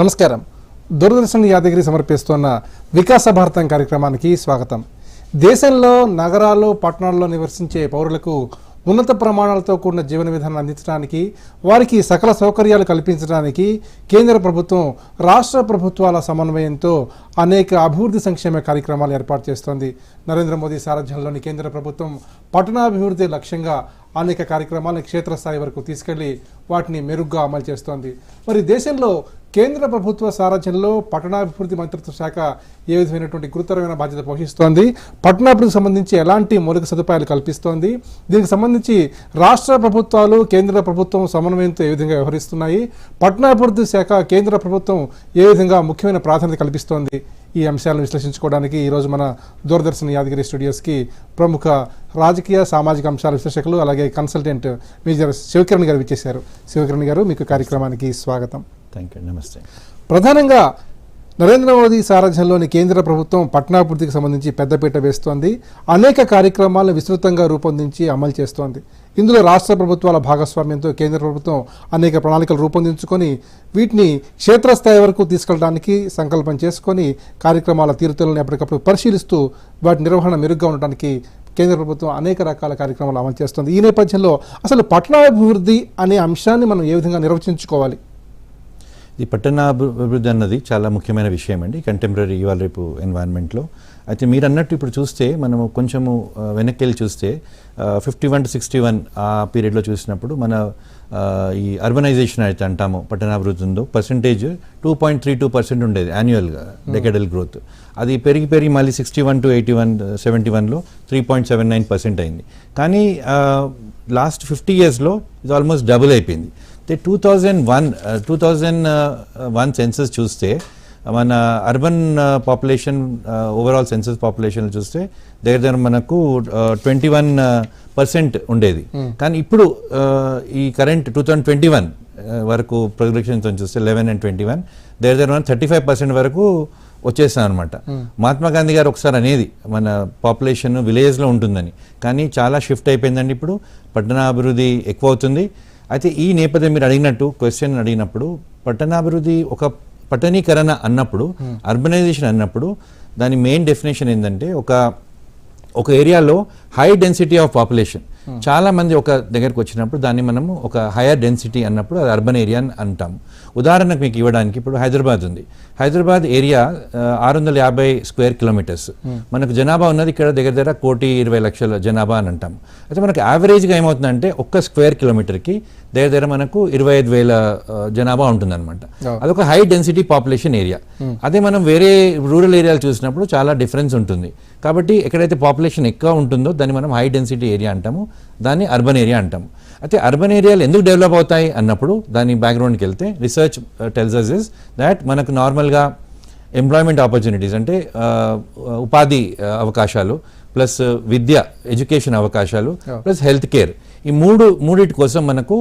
నమస్కారం. దూరదర్శన్ యాదగిరి సమర్పిస్తున్న వికాస భారతం కార్యక్రమానికి స్వాగతం. దేశంలో నగరాలు పట్టణాల్లో నివసించే పౌరులకు ఉన్నత ప్రమాణాలతో కూడిన జీవన విధానం అందించడానికి వారికి సకల సౌకర్యాలు కల్పించడానికి కేంద్ర ప్రభుత్వం రాష్ట్ర ప్రభుత్వాల సమన్వయంతో అనేక అభివృద్ధి సంక్షేమ కార్యక్రమాలు ఏర్పాటు చేస్తోంది. నరేంద్ర మోదీ సారథ్యంలోని కేంద్ర ప్రభుత్వం పట్టణాభివృద్ధి లక్ష్యంగా అనేక కార్యక్రమాలను క్షేత్రస్థాయి వరకు తీసుకెళ్ళి వాటిని మెరుగ్గా అమలు చేస్తోంది. మరి దేశంలో కేంద్ర ప్రభుత్వ సారథ్యంలో పట్టణాభివృద్ధి మంత్రిత్వ శాఖ ఏ విధమైనటువంటి గురుతరమైన బాధ్యత పోషిస్తోంది? పట్టణాభివృద్ధికి సంబంధించి ఎలాంటి మౌలిక సదుపాయాలు కల్పిస్తోంది? దీనికి సంబంధించి రాష్ట్ర ప్రభుత్వాలు కేంద్ర ప్రభుత్వం సమన్వయంతో ఏ విధంగా వ్యవహరిస్తున్నాయి? పట్టణాభివృద్ధి శాఖ కేంద్ర ప్రభుత్వం ఏ విధంగా ముఖ్యమైన ప్రాధాన్యత కల్పిస్తోంది? ఈ అంశాలను విశ్లేషించుకోవడానికి ఈరోజు మన దూరదర్శన్ యాదగిరి స్టూడియోస్కి ప్రముఖ రాజకీయ సామాజిక అంశాల విశ్లేషకులు అలాగే కన్సల్టెంట్ మేజర్ శివకిరణ్ గారు విచ్చేశారు. శివకిరణ్ గారు మీకు కార్యక్రమానికి స్వాగతం. థ్యాంక్ యూ నమస్తే ప్రధానంగా నరేంద్ర మోదీ సారథ్యంలోని కేంద్ర ప్రభుత్వం పట్టణాభివృద్ధికి సంబంధించి పెద్దపీట వేస్తోంది. అనేక కార్యక్రమాలను విస్తృతంగా రూపొందించి అమలు చేస్తోంది. ఇందులో రాష్ట్ర ప్రభుత్వాల భాగస్వామ్యంతో కేంద్ర ప్రభుత్వం అనేక ప్రణాళికలు రూపొందించుకొని వీటిని క్షేత్రస్థాయి వరకు తీసుకెళ్ళడానికి సంకల్పం చేసుకొని కార్యక్రమాల తీరుతలను ఎప్పటికప్పుడు పరిశీలిస్తూ వాటి నిర్వహణ మెరుగ్గా ఉండడానికి కేంద్ర ప్రభుత్వం అనేక రకాల కార్యక్రమాలు అమలు చేస్తుంది. ఈ నేపథ్యంలో అసలు పట్టణాభివృద్ధి అనే అంశాన్ని మనం ఏ విధంగా నిర్వచించుకోవాలి? ఈ పట్టణాభివృద్ధి అన్నది చాలా ముఖ్యమైన విషయం అండి కంటెంపరీ ఇవాళ రేపు ఎన్వైరన్మెంట్లో అయితే మీరు అన్నట్టు ఇప్పుడు చూస్తే మనము కొంచెము వెనక్కి వెళ్ళి చూస్తే fifty one to sixty one ఆ పీరియడ్లో చూసినప్పుడు మన ఈ అర్బనైజేషన్ అయితే అంటాము పట్టణాభివృద్ధి ఉందో percentage two point three two percent ఉండేది యాన్యువల్గా డెకెడల్ గ్రోత్ అది పెరిగి పెరిగి మళ్ళీ sixty one to eighty one seventy వన్లో three point seven nine percent అయింది. కానీ లాస్ట్ ఫిఫ్టీ ఇయర్స్లో ఇది ఆల్మోస్ట్ డబుల్ అయిపోయింది. అయితే two thousand one two thousand one census చూస్తే మన urban population overall census population చూస్తే దగ్గర దగ్గర మనకు ట్వంటీ వన్ పర్సెంట్ ఉండేది. కానీ ఇప్పుడు uh, ఈ current two thousand twenty one వరకు ప్రొజెక్షన్తో చూస్తే లెవెన్ అండ్ ట్వంటీ వన్ దగ్గర దగ్గర మనం థర్టీ ఫైవ్ పర్సెంట్ వరకు వచ్చేస్తాం అనమాట మహాత్మా గాంధీ గారు ఒకసారి అనేది మన పాపులేషన్ విలేజ్లో ఉంటుందని. కానీ చాలా షిఫ్ట్ అయిపోయిందండి ఇప్పుడు. పట్టణాభివృద్ధి ఎక్కువ అవుతుంది. అయితే ఈ నేపథ్యం మీరు అడిగినట్టు క్వశ్చన్ అడిగినప్పుడు పట్టణాభివృద్ధి ఒక పట్టణీకరణ అన్నప్పుడు అర్బనైజేషన్ అన్నప్పుడు దాని మెయిన్ డెఫినేషన్ ఏంటంటే ఒక ఒక ఏరియాలో హై డెన్సిటీ ఆఫ్ పాపులేషన్ చాలా మంది ఒక దగ్గరకు వచ్చినప్పుడు దాన్ని మనము ఒక హైయర్ డెన్సిటీ అన్నప్పుడు అది అర్బన్ ఏరియా అని అంటాం ఉదాహరణకు మీకు ఇవ్వడానికి ఇప్పుడు హైదరాబాద్ ఉంది. హైదరాబాద్ ఏరియా ఆరు వందల యాభై స్క్వేర్ కిలోమీటర్స్. మనకు జనాభా ఉన్నది ఇక్కడ దగ్గర దగ్గర కోటి ఇరవై లక్షల జనాభా అని అంటాం అయితే మనకు యావరేజ్గా ఏమవుతుందంటే ఒక్క స్క్వేర్ కిలోమీటర్కి దగ్గర దగ్గర మనకు ఇరవై ఐదు వేల జనాభా ఉంటుందన్నమాట. అదొక హై డెన్సిటీ పాపులేషన్ ఏరియా అదే మనం వేరే రూరల్ ఏరియాలు చూసినప్పుడు చాలా డిఫరెన్స్ ఉంటుంది. కాబట్టి ఎక్కడైతే పాపులేషన్ ఎక్కువ ఉంటుందో దాన్ని మనం హై డెన్సిటీ ఏరియా అంటాము దాన్ని అర్బన్ ఏరియా అంటాము. అయితే అర్బన్ ఏరియాలు ఎందుకు డెవలప్ అవుతాయి అన్నప్పుడు దాని బ్యాక్గ్రౌండ్కి వెళ్తే research tells us is that మనకు నార్మల్గా ఎంప్లాయ్మెంట్ ఆపర్చునిటీస్ అంటే ఆ, ఉపాధి ఆ, అవకాశాలు ప్లస్ విద్య ఎడ్యుకేషన్ అవకాశాలు ప్లస్ హెల్త్ కేర్ ఈ మూడు మూడిటి కోసం మనకు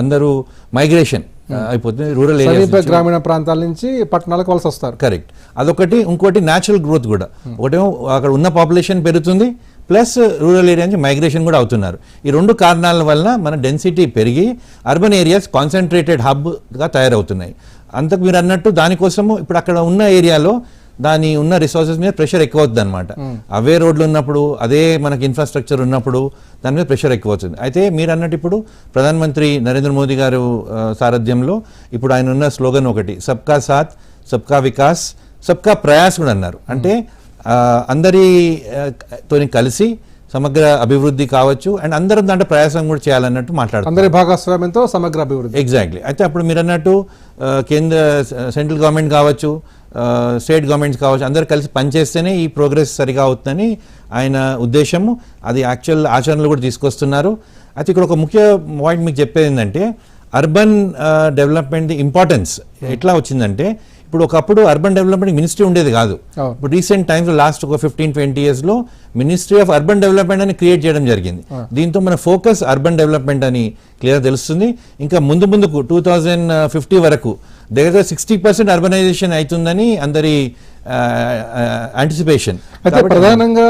అందరూ మైగ్రేషన్ అయిపోతుంది. రూరల్ ఏరియాస్ గ్రామీణ ప్రాంతాల నుంచి పట్టణాలకు వలస వస్తారు. కరెక్ట్. అదొకటి ఇంకోటి న్యాచురల్ గ్రోత్ కూడా. ఒకటేమో అక్కడ ఉన్న పాపులేషన్ పెరుగుతుంది ప్లస్ రూరల్ ఏరియా నుంచి మైగ్రేషన్ కూడా అవుతున్నారు. ఈ రెండు కారణాల వల్ల మన డెన్సిటీ పెరిగి అర్బన్ ఏరియాస్ కాన్సన్ట్రేటెడ్ హబ్గా తయారవుతున్నాయి. అంతకు మీరు అన్నట్టు దానికోసము ఇప్పుడు అక్కడ ఉన్న ఏరియాలో దాని ఉన్న రిసోర్సెస్ మీద ప్రెషర్ ఎక్కువ అవుతుంది అనమాట అవే రోడ్లు ఉన్నప్పుడు అదే మనకి ఇన్ఫ్రాస్ట్రక్చర్ ఉన్నప్పుడు దాని మీద ప్రెషర్ ఎక్కువ అవుతుంది అయితే మీరు అన్నట్టు ఇప్పుడు ప్రధానమంత్రి నరేంద్ర మోదీ గారు సారథ్యంలో ఇప్పుడు ఆయన ఉన్న స్లోగన్ ఒకటి సబ్కా సాత్ సబ్కా వికాస్ సబ్కా ప్రయాస్ కూడా అన్నారు. అంటే ఆ, అందరి ఆ, తోని కలిసి సమగ్ర అభివృద్ధి కావచ్చు అండ్ అందరం దాంట్లో ప్రయాసం కూడా చేయాలన్నట్టు మాట్లాడుతున్నారు అందరి భాగస్వామ్యంతో సమగ్ర అభివృద్ధి. ఎగ్జాక్ట్లీ అయితే అప్పుడు మీరు అన్నట్టు కేంద్ర సెంట్రల్ గవర్నమెంట్ కావచ్చు స్టేట్ గవర్నమెంట్స్ కావచ్చు అందరు కలిసి పనిచేస్తేనే ఈ ప్రోగ్రెస్ సరిగా అవుతుందని ఆయన ఉద్దేశము. అది యాక్చువల్ ఆచరణలు కూడా తీసుకొస్తున్నారు. అయితే ఇక్కడ ఒక ముఖ్య పాయింట్ మీకు చెప్పేది ఏంటంటే అర్బన్ డెవలప్మెంట్ ఇంపార్టెన్స్ ఎట్లా వచ్చిందంటే ఇప్పుడు ఒకప్పుడు అర్బన్ డెవలప్మెంట్ మినిస్ట్రీ ఉండేది కాదు. ఇప్పుడు రీసెంట్ టైమ్స్ లాస్ట్ ఒక ఫిఫ్టీన్ ట్వంటీ ఇయర్స్లో మినిస్ట్రీ ఆఫ్ అర్బన్ డెవలప్మెంట్ అని క్రియేట్ చేయడం జరిగింది. దీంతో మన ఫోకస్ అర్బన్ డెవలప్మెంట్ అని క్లియర్ తెలుస్తుంది. ఇంకా ముందు ముందుకు టూ థౌజండ్ ఫిఫ్టీ వరకు దగ్గర సిక్స్టీ పర్సెంట్ అర్బనైజేషన్ అవుతుందని అందరి యాంటిసిపేషన్ అయితే ప్రధానంగా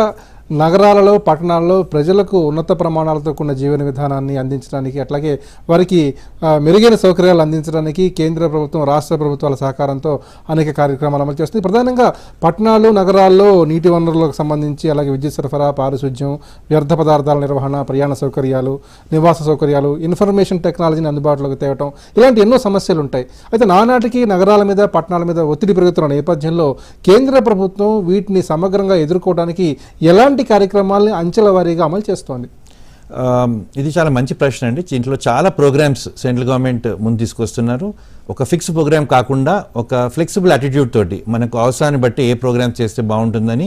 నగరాలలో పట్టణాల్లో ప్రజలకు ఉన్నత ప్రమాణాలతో కూడిన జీవన విధానాన్ని అందించడానికి అట్లాగే వారికి మెరుగైన సౌకర్యాలు అందించడానికి కేంద్ర ప్రభుత్వం రాష్ట్ర ప్రభుత్వాల సహకారంతో అనేక కార్యక్రమాలు అమలు చేస్తుంది ప్రధానంగా పట్టణాలు నగరాల్లో నీటి వనరులకు సంబంధించి అలాగే విద్యుత్ సరఫరా పారిశుధ్యం వ్యర్థ పదార్థాల నిర్వహణ ప్రయాణ సౌకర్యాలు నివాస సౌకర్యాలు ఇన్ఫర్మేషన్ టెక్నాలజీని అందుబాటులోకి తేవటం ఇలాంటి ఎన్నో సమస్యలు ఉంటాయి. అయితే నానాటికి నగరాల మీద పట్టణాల మీద ఒత్తిడి పెరుగుతున్న నేపథ్యంలో కేంద్ర ప్రభుత్వం వీటిని సమగ్రంగా ఎదుర్కోవడానికి ఎలాంటి కార్యక్రమాల్ని అంచెల వారీగా అమలు చేస్తోంది. ఇది చాలా మంచి ప్రశ్న అండి. దీంట్లో చాలా ప్రోగ్రామ్స్ సెంట్రల్ గవర్నమెంట్ ముందు తీసుకొస్తున్నారు. ఒక ఫిక్స్ ప్రోగ్రామ్ కాకుండా ఒక ఫ్లెక్సిబుల్ అటిట్యూడ్ తోటి మనకు అవసరాన్ని బట్టి ఏ ప్రోగ్రామ్ చేస్తే బాగుంటుందని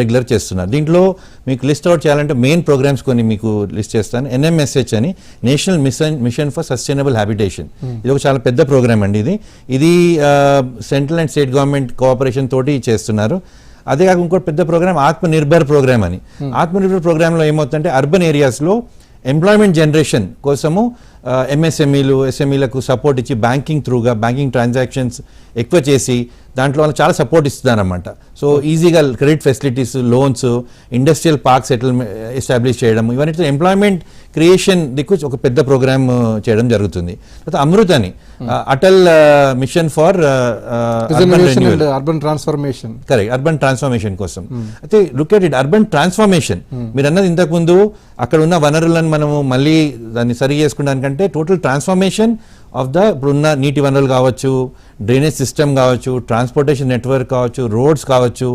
రెగ్యులర్ చేస్తున్నారు. దీంట్లో మీకు లిస్ట్ అవుట్ చేయాలంటే మెయిన్ ప్రోగ్రామ్స్ కొన్ని మీకు లిస్ట్ చేస్తాను. ఎన్ఎంఎస్హెచ్ అని national mission mission for sustainable habitation. ఇది ఒక చాలా పెద్ద ప్రోగ్రామ్ అండి ఇది. ఇది central and state government cooperation తోటి చేస్తున్నారు. అదే కాక ఇంకోటి పెద్ద ప్రోగ్రామ్ ఆత్మ నిర్భర్ ప్రోగ్రామ్ అని. ఆత్మ నిర్భర్ ప్రోగ్రాంలో ఏమవుతుందంటే అర్బన్ ఏరియాస్లో ఎంప్లాయ్మెంట్ జనరేషన్ కోసము ఎంఎస్ఎంఈలు ఎస్ఎంఈలకు సపోర్ట్ ఇచ్చి బ్యాంకింగ్ త్రూగా బ్యాంకింగ్ ట్రాన్సాక్షన్స్ ఎక్కువ చేసి దాంట్లో వాళ్ళకి చాలా సపోర్ట్ ఇస్తున్నారన్నమాట. సో ఈజీగా credit facilities loans industrial park settlement establish చేయడం ఇవన్నీ ఎంప్లాయ్మెంట్ క్రియేషన్ దిక్కు ఒక పెద్ద ప్రోగ్రామ్ చేయడం జరుగుతుంది. తర్వాత అమృత్ అని. Atal mission for urban transformation correct urban transformation కోసం. అయితే look at it urban transformation మీరు అన్నది ఇంతకు ముందు అక్కడ ఉన్న వనరులను మనము మళ్ళీ దాన్ని సరి చేసుకున్నానికంటే టోటల్ ట్రాన్స్ఫర్మేషన్ ఆఫ్ ద ఇప్పుడున్న నీటి వనరులు కావచ్చు డ్రైనేజ్ సిస్టమ్ కావచ్చు ట్రాన్స్పోర్టేషన్ నెట్వర్క్ కావచ్చు రోడ్స్ కావచ్చు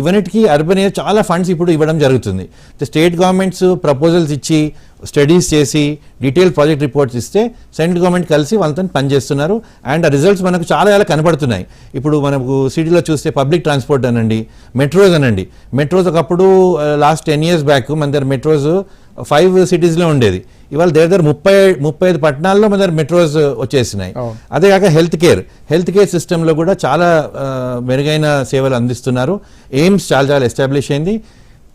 ఇవన్నిటికీ అర్బన్ ఏరియా చాలా ఫండ్స్ ఇప్పుడు ఇవ్వడం జరుగుతుంది. స్టేట్ గవర్నమెంట్స్ ప్రపోజల్స్ ఇచ్చి స్టడీస్ చేసి డీటెయిల్ ప్రాజెక్ట్ రిపోర్ట్స్ ఇస్తే సెంట్రల్ గవర్నమెంట్ కలిసి వాళ్ళతో పనిచేస్తున్నారు. అండ్ ఆ రిజల్ట్స్ మనకు చాలా చాలా కనపడుతున్నాయి ఇప్పుడు మనకు సిటీలో చూస్తే పబ్లిక్ ట్రాన్స్పోర్ట్ అనండి మెట్రోస్ అనండి. మెట్రోస్ ఒకప్పుడు లాస్ట్ టెన్ ఇయర్స్ బ్యాక్ మన దగ్గర మెట్రోస్ ఫైవ్ సిటీస్లో ఉండేది. ఇవాళ దగ్గర దగ్గర ముప్పై ముప్పై ఐదు పట్టణాల్లో మన దగ్గర మెట్రోస్ వచ్చేసినాయి. అవును. అదే కాక హెల్త్ కేర్ హెల్త్ కేర్ సిస్టంలో కూడా చాలా మెరుగైన సేవలు అందిస్తున్నారు. ఎయిమ్స్ చాలా చాలా ఎస్టాబ్లిష్ అయింది.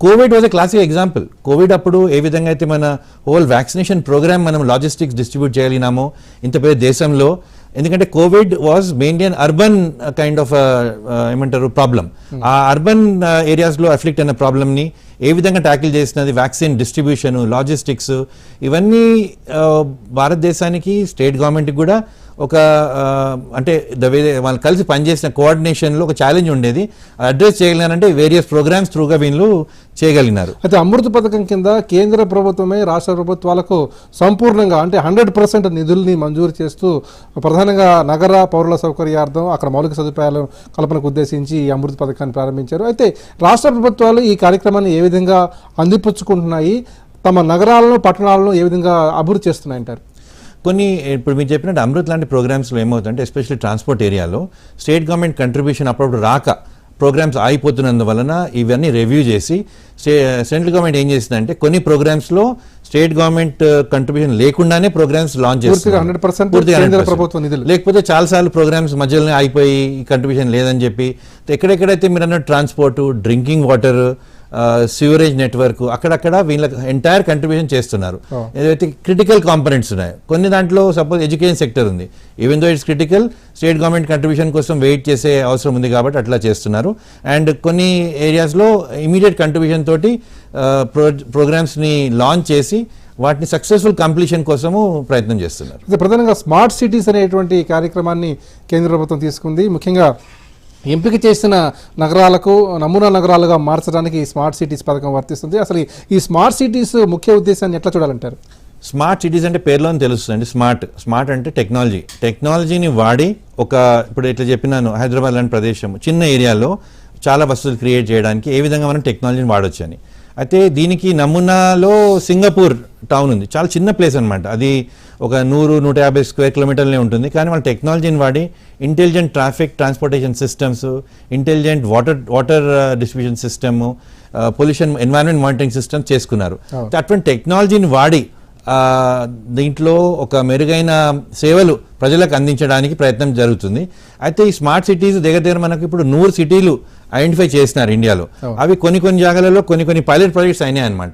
Covid was a classic example Covid అప్పుడు ఏ విధంగా అయితే మన హోల్ వ్యాక్సినేషన్ ప్రోగ్రామ్ మనం లాజిస్టిక్స్ డిస్ట్రిబ్యూట్ చేయగలిగినామో ఇంత పెద్ద దేశంలో ఎందుకంటే Covid was mainly an urban kind of ఏమంటారు ప్రాబ్లం ఆ అర్బన్ ఏరియాస్లో అఫ్లిక్ట్ అయిన ప్రాబ్లమ్ని ఏ విధంగా ట్యాకిల్ చేసినది వ్యాక్సిన్ డిస్ట్రిబ్యూషన్ లాజిస్టిక్స్ ఇవన్నీ ఆ, భారతదేశానికి స్టేట్ గవర్నమెంట్కి కూడా ఒక అంటే ద వే వాళ్ళు కలిసి పనిచేసిన కోఆర్డినేషన్లో ఒక ఛాలెంజ్ ఉండేది. అడ్రస్ చేయగలిగినారంటే వేరియస్ ప్రోగ్రామ్స్ త్రూగా వీళ్ళు చేయగలిగినారు. అయితే అమృత పథకం కింద కేంద్ర ప్రభుత్వమే రాష్ట్ర ప్రభుత్వాలకు సంపూర్ణంగా అంటే హండ్రెడ్ పర్సెంట్ నిధుల్ని మంజూరు చేస్తూ ప్రధానంగా నగర పౌరుల సౌకర్యార్థం అక్కడ మౌలిక సదుపాయాల కల్పనకు ఉద్దేశించి ఈ అమృత పథకాన్ని ప్రారంభించారు. అయితే రాష్ట్ర ప్రభుత్వాలు ఈ కార్యక్రమాన్ని ఏ విధంగా అందిపుచ్చుకుంటున్నాయి? తమ నగరాలను పట్టణాలను ఏ విధంగా అభివృద్ధి చేస్తున్నాయంటారు? కొన్ని ఇప్పుడు మీరు చెప్పినట్టు అమృత్ లాంటి ప్రోగ్రామ్స్లో ఏమవుతుందంటే ఎస్పెషల్లీ ట్రాన్స్పోర్ట్ ఏరియాలో స్టేట్ గవర్నమెంట్ కంట్రిబ్యూషన్ అప్పుడప్పుడు రాక ప్రోగ్రామ్స్ ఆగిపోతున్నందువలన ఇవన్నీ రివ్యూ చేసి స్టే సెంట్రల్ గవర్నమెంట్ ఏం చేసిందంటే కొన్ని ప్రోగ్రామ్స్లో స్టేట్ గవర్నమెంట్ కంట్రిబ్యూషన్ లేకుండానే ప్రోగ్రామ్స్ లాంచ్ పూర్తిగా 100% కేంద్ర ప్రభుత్వ నిధులు. లేకపోతే చాలాసార్లు ప్రోగ్రామ్స్ మధ్యలోనే అయిపోయి కంట్రిబ్యూషన్ లేదని చెప్పి ఎక్కడెక్కడైతే మీరు అన్న transport drinking water sewerage network అక్కడక్కడ వీళ్ళకి ఎంటైర్ కంట్రిబ్యూషన్ చేస్తున్నారు. ఏదైతే క్రిటికల్ కాంపనెంట్స్ ఉన్నాయి. కొన్ని దాంట్లో సపోజ్ ఎడ్యుకేషన్ సెక్టర్ ఉంది. Even though it's critical state government contribution కోసం వెయిట్ చేసే అవసరం ఉంది కాబట్టి అట్లా చేస్తున్నారు. అండ్ కొన్ని ఏరియాస్లో ఇమీడియట్ కంట్రిబ్యూషన్ తోటి ప్రో ప్రోగ్రామ్స్ని లాంచ్ చేసి వాటిని సక్సెస్ఫుల్ కంప్లీషన్ కోసము ప్రయత్నం చేస్తున్నారు. ప్రధానంగా స్మార్ట్ సిటీస్ అనేటువంటి కార్యక్రమాన్ని కేంద్ర ప్రభుత్వం తీసుకుంది. ముఖ్యంగా ఎంపిక చేసిన నగరాలకు నమూనా నగరాలుగా మార్చడానికి ఈ స్మార్ట్ సిటీస్ పథకం వర్తిస్తుంది. అసలు ఈ- స్మార్ట్ సిటీస్ ముఖ్య ఉద్దేశాన్ని ఎట్లా చూడాలంటారు? స్మార్ట్ సిటీస్ అంటే పేర్లోనే తెలుస్తుంది స్మార్ట్ స్మార్ట్ అంటే టెక్నాలజీ. టెక్నాలజీని వాడి ఒక ఇప్పుడు ఇట్లా చెప్పినాను హైదరాబాద్ లాంటి ప్రదేశం చిన్న ఏరియాలో చాలా వస్తువులు క్రియేట్ చేయడానికి ఏ విధంగా మనం టెక్నాలజీని వాడొచ్చు అని అయితే దీనికి నమూనాలో సింగపూర్ టౌన్ ఉంది. చాలా చిన్న ప్లేస్ అనమాట అది ఒక నూరు నూట యాభై స్క్వేర్ కిలోమీటర్లే ఉంటుంది కానీ వాళ్ళ టెక్నాలజీని వాడి intelligent traffic transportation systems intelligent water water distribution system pollution environment monitoring system చేసుకున్నారు. అటువంటి టెక్నాలజీని వాడి దీంట్లో ఒక మెరుగైన సేవలు ప్రజలకు అందించడానికి ప్రయత్నం జరుగుతుంది. అయితే ఈ స్మార్ట్ సిటీస్ దగ్గర దగ్గర మనకు ఇప్పుడు నూరు సిటీలు ఐడెంటిఫై చేసినారు ఇండియాలో. అవి కొన్ని కొన్ని జాగాలలో కొన్ని కొన్ని పైలట్ ప్రాజెక్ట్స్ అయినాయి అనమాట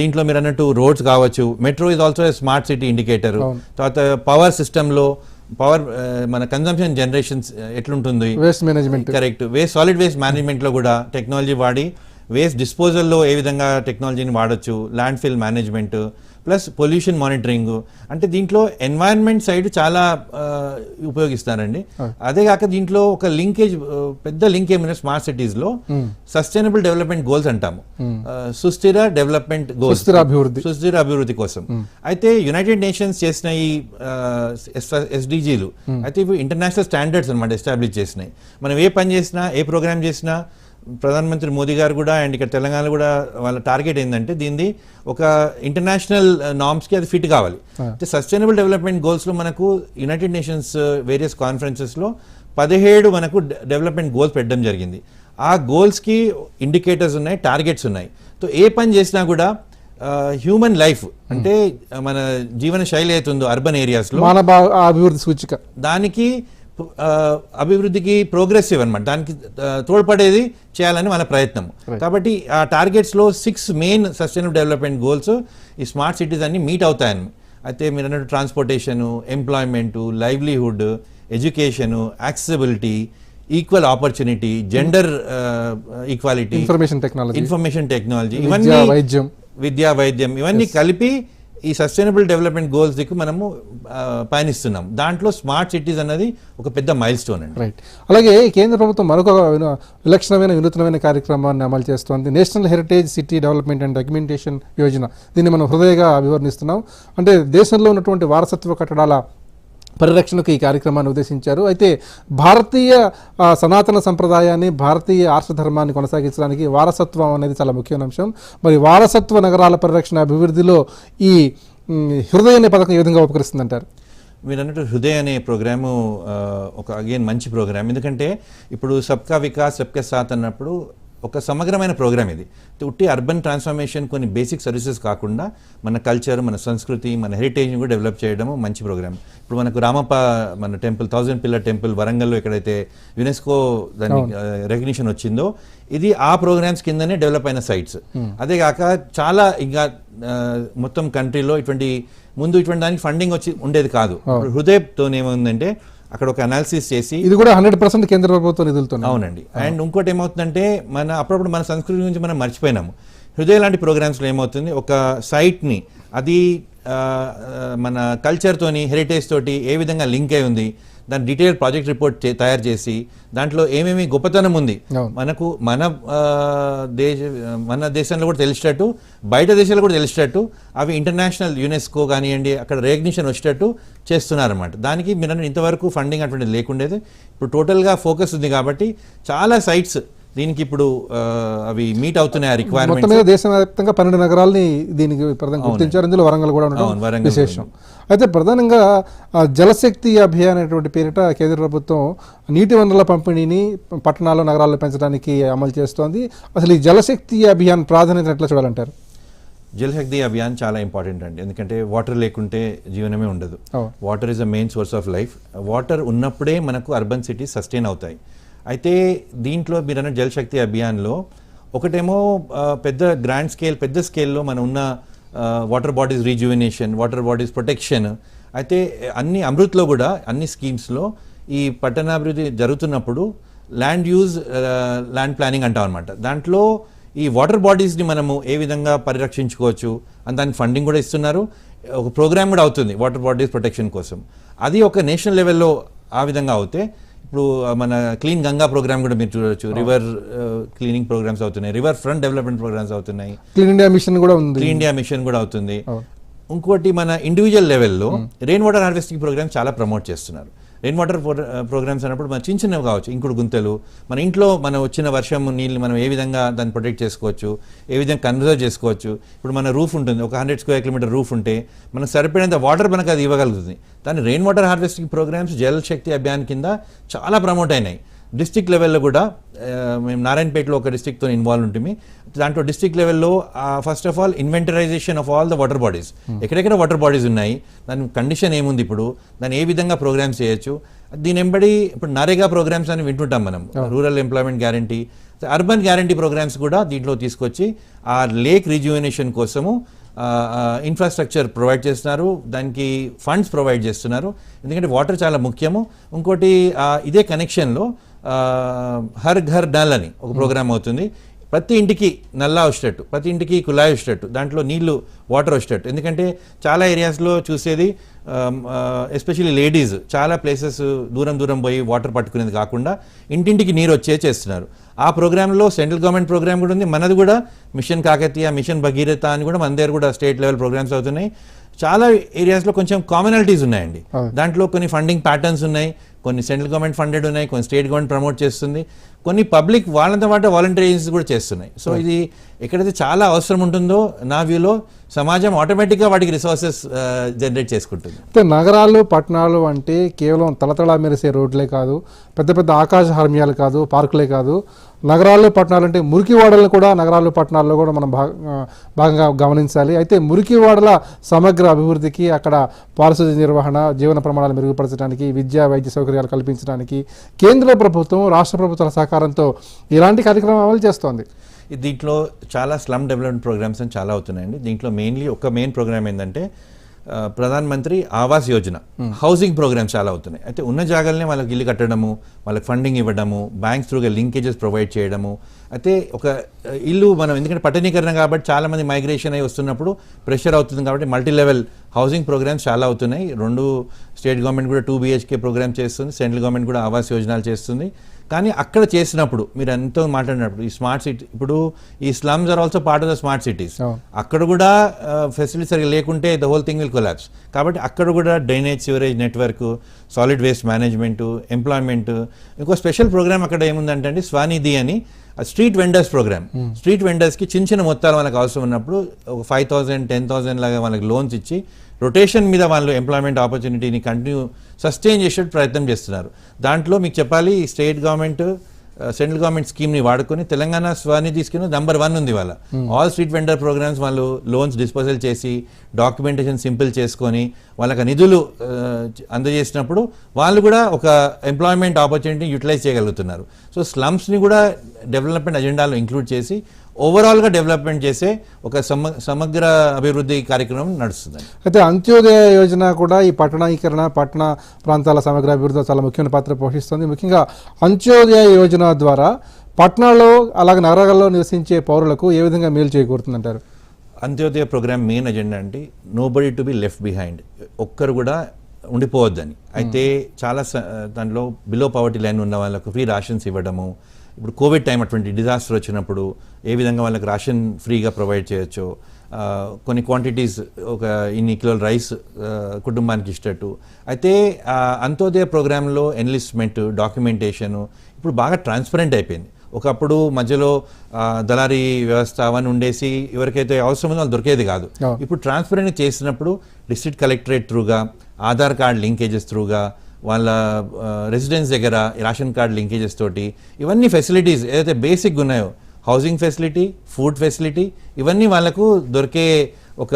దీంట్లో మీరు అన్నట్టు రోడ్స్ కావచ్చు metro is also smart city indicator. తర్వాత పవర్ సిస్టంలో పవర్ మన కన్జంప్షన్ జనరేషన్స్ ఎట్లుంటుంది? Waste management correct waste solid waste మేనేజ్మెంట్లో కూడా టెక్నాలజీ వాడి వేస్ట్ డిస్పోజల్లో ఏ విధంగా టెక్నాలజీని వాడొచ్చు? Landfill management plus pollution monitoring. అంటే దీంట్లో ఎన్వైరన్మెంట్ సైడ్ చాలా ఉపయోగిస్తారండి. అదే కాక దీంట్లో ఒక లింకేజ్ పెద్ద లింక్ ఏమైనా స్మార్ట్ సిటీస్లో సస్టైనబుల్ డెవలప్మెంట్ గోల్స్ అంటాము. సుస్థిర డెవలప్మెంట్ గోల్స్. సుస్థిర అభివృద్ధి. సుస్థిర అభివృద్ధి కోసం. అయితే యునైటెడ్ నేషన్స్ చేసిన ఈ ఎస్డిజీలు. అయితే ఇవి ఇంటర్నేషనల్ స్టాండర్డ్స్ అనమాట ఎస్టాబ్లిష్ చేసినాయి. మనం ఏ పని చేసినా ఏ ప్రోగ్రామ్ చేసినా ప్రధానమంత్రి మోదీ గారు కూడా అండ్ ఇక్కడ తెలంగాణ కూడా వాళ్ళ టార్గెట్ ఏంటంటే దీనిది ఒక ఇంటర్నేషనల్ నామ్స్కి అది ఫిట్ కావాలి. అయితే సస్టైనబుల్ డెవలప్మెంట్ గోల్స్లో మనకు యునైటెడ్ నేషన్స్ వేరియస్ కాన్ఫరెన్సెస్లో పదిహేడు మనకు డెవలప్మెంట్ గోల్స్ పెట్టడం జరిగింది. ఆ గోల్స్కి ఇండికేటర్స్ ఉన్నాయి టార్గెట్స్ ఉన్నాయి. సో ఏ పని చేసినా కూడా హ్యూమన్ లైఫ్ అంటే మన జీవన శైలి అవుతుందో అర్బన్ ఏరియాస్లో మానవ అభివృద్ధి సూచిక. దానికి అభివృద్ధికి ప్రోగ్రెసివ్ అనమాట దానికి తోడ్పడేది చేయాలని మన ప్రయత్నం. కాబట్టి ఆ టార్గెట్స్లో six main sustainable development goals ఈ స్మార్ట్ సిటీస్ అన్ని మీట్ అవుతాయని. అయితే మీరు అన్నట్టు transportation employment livelihood education accessibility equal opportunity gender equality information technology information technology ఇవన్నీ వైద్యం. విద్యా వైద్యం ఇవన్నీ కలిపి ఈ సస్టైనబుల్ డెవలప్మెంట్ గోల్స్ దిక్కు మనము పయనిస్తున్నాం. దాంట్లో స్మార్ట్ సిటీస్ అనేది ఒక పెద్ద మైల్ స్టోన్ అండి. రైట్ అలాగే కేంద్ర ప్రభుత్వం మరొక విలక్షణమైన వినూత్నమైన కార్యక్రమాన్ని అమలు చేస్తోంది. National heritage city development and documentation Yojana దీన్ని మనం హృదయగా అభివర్ణిస్తున్నాం. అంటే దేశంలో ఉన్నటువంటి వారసత్వ కట్టడాల పరిరక్షణకు ఈ కార్యక్రమాన్ని ఉద్దేశించారు. అయితే భారతీయ సనాతన సంప్రదాయాన్ని భారతీయ ఆర్షధర్మాన్ని కొనసాగించడానికి వారసత్వం అనేది చాలా ముఖ్యమైన అంశం. మరి వారసత్వ నగరాల పరిరక్షణ అభివృద్ధిలో ఈ హృదయ అనే పథకం ఏ విధంగా ఉపకరిస్తుందంటారు? మీరు అన్నట్టు అనే ప్రోగ్రాము ఒక అగైన్ మంచి ప్రోగ్రామ్ ఎందుకంటే ఇప్పుడు సబ్కా వికాస్ సబ్కా సాత్ అన్నప్పుడు ఒక సమగ్రమైన ప్రోగ్రామ్ ఇది. ఉట్టి అర్బన్ ట్రాన్స్ఫర్మేషన్ కొన్ని బేసిక్ సర్వీసెస్ కాకుండా మన కల్చర్ మన సంస్కృతి మన హెరిటేజ్ని కూడా డెవలప్ చేయడము మంచి ప్రోగ్రామ్. ఇప్పుడు మనకు రామప్ప మన టెంపుల్ థౌజండ్ పిల్లర్ టెంపుల్ వరంగల్లో ఎక్కడైతే యునెస్కో దాని రికగ్నిషన్ వచ్చిందో ఇది ఆ ప్రోగ్రామ్స్ కిందనే డెవలప్ అయిన సైట్స్ అదే కాక చాలా ఇంకా మొత్తం కంట్రీలో ఇటువంటి ముందు ఇటువంటి దానికి ఫండింగ్ వచ్చి ఉండేది కాదు. ఇప్పుడు హృదయతో ఏముందంటే అక్కడ ఒక అనాలిసిస్ చేసి ఇది కూడా హండ్రెడ్ పర్సెంట్ కేంద్ర ప్రభుత్వ నిధులతో అవునండి. అండ్ ఇంకోటి ఏమవుతుందంటే మన అప్పుడప్పుడు మన సంస్కృతి గురించి మనం మర్చిపోయినాము. హృదయ లాంటి ప్రోగ్రామ్స్లో ఏమవుతుంది? ఒక సైట్ని అది మన కల్చర్తోని హెరిటేజ్ తోటి ఏ విధంగా లింక్ అయి ఉంది? దాని డీటెయిల్ ప్రాజెక్ట్ రిపోర్ట్ తయారు చేసి దాంట్లో ఏమేమి గొప్పతనం ఉంది. మనకు మన దేశ మన దేశంలో కూడా తెలిసేటట్టు బయట దేశాల్లో కూడా తెలిసేటట్టు అవి ఇంటర్నేషనల్ యునెస్కో కానివ్వండి అక్కడ రికగ్నిషన్ వచ్చేటట్టు చేస్తున్నారన్నమాట దానికి మీరు ఇంతవరకు ఫండింగ్ అటువంటిది లేకుండేది ఇప్పుడు టోటల్గా ఫోకస్ ఉంది కాబట్టి చాలా సైట్స్ దీనికి ఇప్పుడు అవి మీట్ అవుతున్నాయి మొత్తం రిక్వైర్మెంట్ మీద దేశవ్యాప్తంగా పన్నెండు నగరాల్ని దీనికి ప్రధానంగా గుర్తించారు. ఇందులో వరంగల్ కూడా ఉండడం విశేషం. అయితే ప్రధానంగా జలశక్తి అభియాన్ అనేటువంటి పేరిట కేంద్ర ప్రభుత్వం నీటి వనరుల పంపిణీని పట్టణాల్లో నగరాల్లో పెంచడానికి అమలు చేస్తోంది. అసలు ఈ జలశక్తి అభియాన్ ప్రాధాన్యత ఎట్లా చూడాలంటారు? జలశక్తి అభియాన్ చాలా ఇంపార్టెంట్ అండి. ఎందుకంటే వాటర్ లేకుంటే జీవనమే ఉండదు. Water is a main source of life. Water ఉన్నప్పుడే మనకు అర్బన్ సిటీస్ సస్టైన్ అవుతాయి. అయితే దీంట్లో మీరు అన్న జలశక్తి అభియాన్లో ఒకటేమో పెద్ద గ్రాండ్ స్కేల్ పెద్ద స్కేల్లో మన ఉన్న water bodies rejuvenation water bodies protection. అయితే అన్ని అమృత్లో కూడా అన్ని స్కీమ్స్లో ఈ పట్టణాభివృద్ధి జరుగుతున్నప్పుడు ల్యాండ్ యూజ్ ల్యాండ్ ప్లానింగ్ అంటాం అనమాట దాంట్లో ఈ వాటర్ బాడీస్ని మనము ఏ విధంగా పరిరక్షించుకోవచ్చు అని దానికి ఫండింగ్ కూడా ఇస్తున్నారు. ఒక ప్రోగ్రామ్ కూడా అవుతుంది వాటర్ బాడీస్ ప్రొటెక్షన్ కోసం. అది ఒక నేషనల్ లెవెల్లో ఆ విధంగా అవుతే ఇప్పుడు మన క్లీన్ గంగా ప్రోగ్రామ్ కూడా మీరు చూడొచ్చు. రివర్ క్లీనింగ్ ప్రోగ్రామ్స్ అవుతున్నాయి. రివర్ ఫ్రంట్ డెవలప్మెంట్ ప్రోగ్రామ్స్ అవుతున్నాయి. క్లీన్ ఇండియా మిషన్ కూడా ఉంది. క్లీన్ ఇండియా మిషన్ కూడా అవుతుంది. ఇంకోటి మన ఇండివిజువల్ లెవెల్లో రెయిన్ వాటర్ హార్వెస్టింగ్ ప్రోగ్రామ్ చాలా ప్రమోట్ చేస్తున్నారు. రెయిన్ వాటర్ ప్రోగ్రామ్స్ అన్నప్పుడు మన చిన్న చిన్నవి కావచ్చు. ఇంకుడు గుంతలు మన ఇంట్లో మన వచ్చిన వర్షం నీళ్ళు మనం ఏ విధంగా దాన్ని ప్రొటెక్ట్ చేసుకోవచ్చు ఏ విధంగా కన్జర్వ్ చేసుకోవచ్చు. ఇప్పుడు మన రూఫ్ ఉంటుంది ఒక హండ్రెడ్ స్క్వేర్ కిలోమీటర్ రూఫ్ ఉంటే మనకు సరిపడేంత వాటర్ మనకు అది ఇవ్వగలుగుతుంది. దాని rain water harvesting programmes Jal Shakti Abhiyan కింద చాలా ప్రమోట్ అయినాయి. డిస్టిక్ లెవెల్లో కూడా మేము నారాయణపేటలో ఒక డిస్టిక్తో ఇన్వాల్వ్ ఉంటుంది దాంట్లో డిస్టిక్ లెవెల్లో first of all inventorization of all the water bodies ఎక్కడెక్కడ వాటర్ బాడీస్ ఉన్నాయి దాని కండిషన్ ఏముంది ఇప్పుడు దాన్ని ఏ విధంగా ప్రోగ్రామ్స్ చేయొచ్చు? దీని ఎంబడి ఇప్పుడు నరేగా ప్రోగ్రామ్స్ అని వింటుంటాం మనం. Rural employment guarantee urban guarantee programs కూడా దీంట్లో తీసుకొచ్చి ఆ లేక్ రిజ్యూనేషన్ కోసము ఇన్ఫ్రాస్ట్రక్చర్ ప్రొవైడ్ చేస్తున్నారు. దానికి ఫండ్స్ ప్రొవైడ్ చేస్తున్నారు. ఎందుకంటే వాటర్ చాలా ముఖ్యము. ఇంకోటి ఇదే కనెక్షన్లో హర్ ఘర్ నల్ అని ఒక ప్రోగ్రామ్ అవుతుంది. ప్రతి ఇంటికి నల్లా వచ్చేటట్టు ప్రతి ఇంటికి కుళాయి వచ్చేటట్టు దాంట్లో నీళ్ళు వాటర్ వచ్చేటట్టు. ఎందుకంటే చాలా ఏరియాస్లో చూసేది ఎస్పెషల్లీ లేడీస్ చాలా ప్లేసెస్ దూరం దూరం పోయి వాటర్ పట్టుకునేది కాకుండా ఇంటింటికి నీరు వచ్చే చేస్తున్నారు. ఆ ప్రోగ్రాంలో సెంట్రల్ గవర్నమెంట్ ప్రోగ్రామ్ కూడా ఉంది. మనది కూడా మిషన్ కాకతీయ మిషన్ భగీరథ అని కూడా మన దగ్గర కూడా స్టేట్ లెవెల్ ప్రోగ్రామ్స్ అవుతున్నాయి. చాలా ఏరియాస్లో కొంచెం కామనాలిటీస్ ఉన్నాయండి. దాంట్లో కొన్ని ఫండింగ్ ప్యాటర్న్స్ ఉన్నాయి కొన్ని సెంట్రల్ గవర్నమెంట్ ఫండెడ్ ఉన్నాయి కొన్ని స్టేట్ గవర్నమెంట్ ప్రమోట్ చేస్తుంది కొన్ని పబ్లిక్ వాళ్ళంతా పాటు వాలంటీర్ ఏజెన్సీస్ కూడా చేస్తున్నాయి. సో ఇది ఎక్కడైతే చాలా అవసరం ఉంటుందో నా వ్యూలో సమాజం ఆటోమేటిక్గా వాటికి రిసోర్సెస్ జనరేట్ uh, చేసుకుంటుంది. అయితే నగరాలు పట్టణాలు అంటే కేవలం తలతళ మెరిసే రోడ్లే కాదు పెద్ద పెద్ద ఆకాశ హర్మ్యాలు కాదు పార్కులే కాదు. నగరాలు పట్టణాలు అంటే మురికివాడలు కూడా నగరాలు పట్టణాల్లో కూడా మనం భాగంగా గమనించాలి. అయితే మురికివాడల సమగ్ర అభివృద్ధికి అక్కడ పారిశుద్ధ్య నిర్వహణ జీవన ప్రమాణాలు మెరుగుపరచడానికి విద్యా వైద్య సౌకర్యాలు కల్పించడానికి కేంద్ర ప్రభుత్వం రాష్ట్ర ప్రభుత్వాల సహకారంతో ఇలాంటి కార్యక్రమం అమలు చేస్తోంది. దీంట్లో చాలా స్లమ్ డెవలప్మెంట్ ప్రోగ్రామ్స్ అని చాలా అవుతున్నాయండి. దీంట్లో మెయిన్లీ ఒక మెయిన్ ప్రోగ్రామ్ ఏంటంటే ప్రధాన్ మంత్రి ఆవాస్ యోజన హౌసింగ్ ప్రోగ్రామ్స్ చాలా అవుతున్నాయి. అయితే ఉన్న జాగాలనే వాళ్ళకి ఇల్లు కట్టడము వాళ్ళకి ఫండింగ్ ఇవ్వడము బ్యాంక్స్ త్రూగా లింకేజెస్ ప్రొవైడ్ చేయడము. అయితే ఒక ఇల్లు మనం ఎందుకంటే పట్టణీకరణ కాబట్టి చాలా మంది మైగ్రేషన్ అయి వస్తున్నప్పుడు ప్రెషర్ అవుతుంది కాబట్టి మల్టీ లెవెల్ హౌసింగ్ ప్రోగ్రామ్స్ చాలా అవుతున్నాయి. రెండు స్టేట్ గవర్నమెంట్ కూడా టూ బీహెచ్కే ప్రోగ్రామ్ చేస్తుంది సెంట్రల్ గవర్నమెంట్ కూడా ఆవాస్ యోజనాలు చేస్తుంది. కానీ అక్కడ చేసినప్పుడు మీరు ఎంతో మాట్లాడినప్పుడు ఈ స్మార్ట్ సిటీ ఇప్పుడు ఈ slums are also part of the smart cities. అక్కడ కూడా ఫెసిలిటీస్ సరిగ్గా లేకుంటే the whole thing will collapse. కాబట్టి అక్కడ కూడా drainage sewerage network solid waste management employment ఇంకో స్పెషల్ ప్రోగ్రామ్ అక్కడ ఏముందంటే అండి స్వానిధి అని స్ట్రీట్ వెండర్స్ ప్రోగ్రామ్ స్ట్రీట్ వెండర్స్కి చిన్న చిన్న మొత్తాలు వాళ్ళకి అవసరం ఉన్నప్పుడు ఒక ఫైవ్ థౌసండ్ టెన్ థౌసండ్ లాగా వాళ్ళకి లోన్స్ ఇచ్చి రొటేషన్ మీద వాళ్ళు ఎంప్లాయ్మెంట్ ఆపర్చునిటీని కంటిన్యూ సస్టైన్ చేసే ప్రయత్నం చేస్తున్నారు. దాంట్లో మీకు చెప్పాలి స్టేట్ గవర్నమెంట్ సెంట్రల్ గవర్నమెంట్ స్కీమ్ని వాడుకొని Telangana Svanidhi scheme number one ఉంది వాళ్ళ ఆల్ స్ట్రీట్ వెండర్ ప్రోగ్రామ్స్ వాళ్ళు లోన్స్ డిస్పోజల్ చేసి డాక్యుమెంటేషన్ సింపుల్ చేసుకొని వాళ్ళకి నిధులు అందజేసినప్పుడు వాళ్ళు కూడా ఒక ఎంప్లాయ్మెంట్ ఆపర్చునిటీ యూటిలైజ్ చేయగలుగుతున్నారు. సో స్లమ్స్ని కూడా డెవలప్మెంట్ అజెండాలో ఇంక్లూడ్ చేసి ఓవరాల్గా డెవలప్మెంట్ చేసే ఒక సమ సమగ్ర అభివృద్ధి కార్యక్రమం నడుస్తుంది అయితే అంత్యోదయ యోజన కూడా ఈ పట్టణీకరణ పట్టణ ప్రాంతాల సమగ్ర అభివృద్ధిలో చాలా ముఖ్యమైన పాత్ర పోషిస్తుంది. ముఖ్యంగా అంత్యోదయ యోజన ద్వారా పట్టణాల్లో అలాగే నగరాల్లో నివసించే పౌరులకు ఏ విధంగా మేలు చేకూరుతుందంటారు? అంత్యోదయ ప్రోగ్రామ్ మెయిన్ ఎజెండా అంటే nobody to be left behind ఒక్కరు కూడా ఉండిపోవద్దని. అయితే చాలా దాంట్లో బిలో పవర్టీ లైన్ ఉన్న వాళ్ళకు ఫ్రీ రాషన్స్ ఇవ్వడము ఇప్పుడు కోవిడ్ టైం అటువంటి డిజాస్టర్ వచ్చినప్పుడు ఏ విధంగా వాళ్ళకి రాషన్ ఫ్రీగా ప్రొవైడ్ చేయొచ్చు కొన్ని క్వాంటిటీస్ ఒక ఇన్ని కిలోల రైస్ కుటుంబానికి ఇష్టట్టు అయితే అంత్యోదయ ప్రోగ్రాంలో ఎన్లిస్ట్మెంట్ డాక్యుమెంటేషన్ ఇప్పుడు బాగా ట్రాన్స్పరెంట్ అయిపోయింది. ఒకప్పుడు మధ్యలో దళారీ వ్యవస్థ అవన్నీ ఉండేసి ఎవరికైతే అవసరం ఉందో వాళ్ళు దొరికేది కాదు. ఇప్పుడు ట్రాన్స్పరెంట్ చేసినప్పుడు డిస్ట్రిక్ట్ కలెక్టరేట్ త్రూగా ఆధార్ కార్డ్ లింకేజెస్ త్రూగా వాళ్ళ రెసిడెన్స్ దగ్గర రేషన్ కార్డ్ లింకేజెస్ తోటి ఇవన్నీ ఫెసిలిటీస్ ఏదైతే బేసిక్ ఉన్నాయో హౌసింగ్ ఫెసిలిటీ ఫుడ్ ఫెసిలిటీ ఇవన్నీ వాళ్ళకు దొరికే ఒక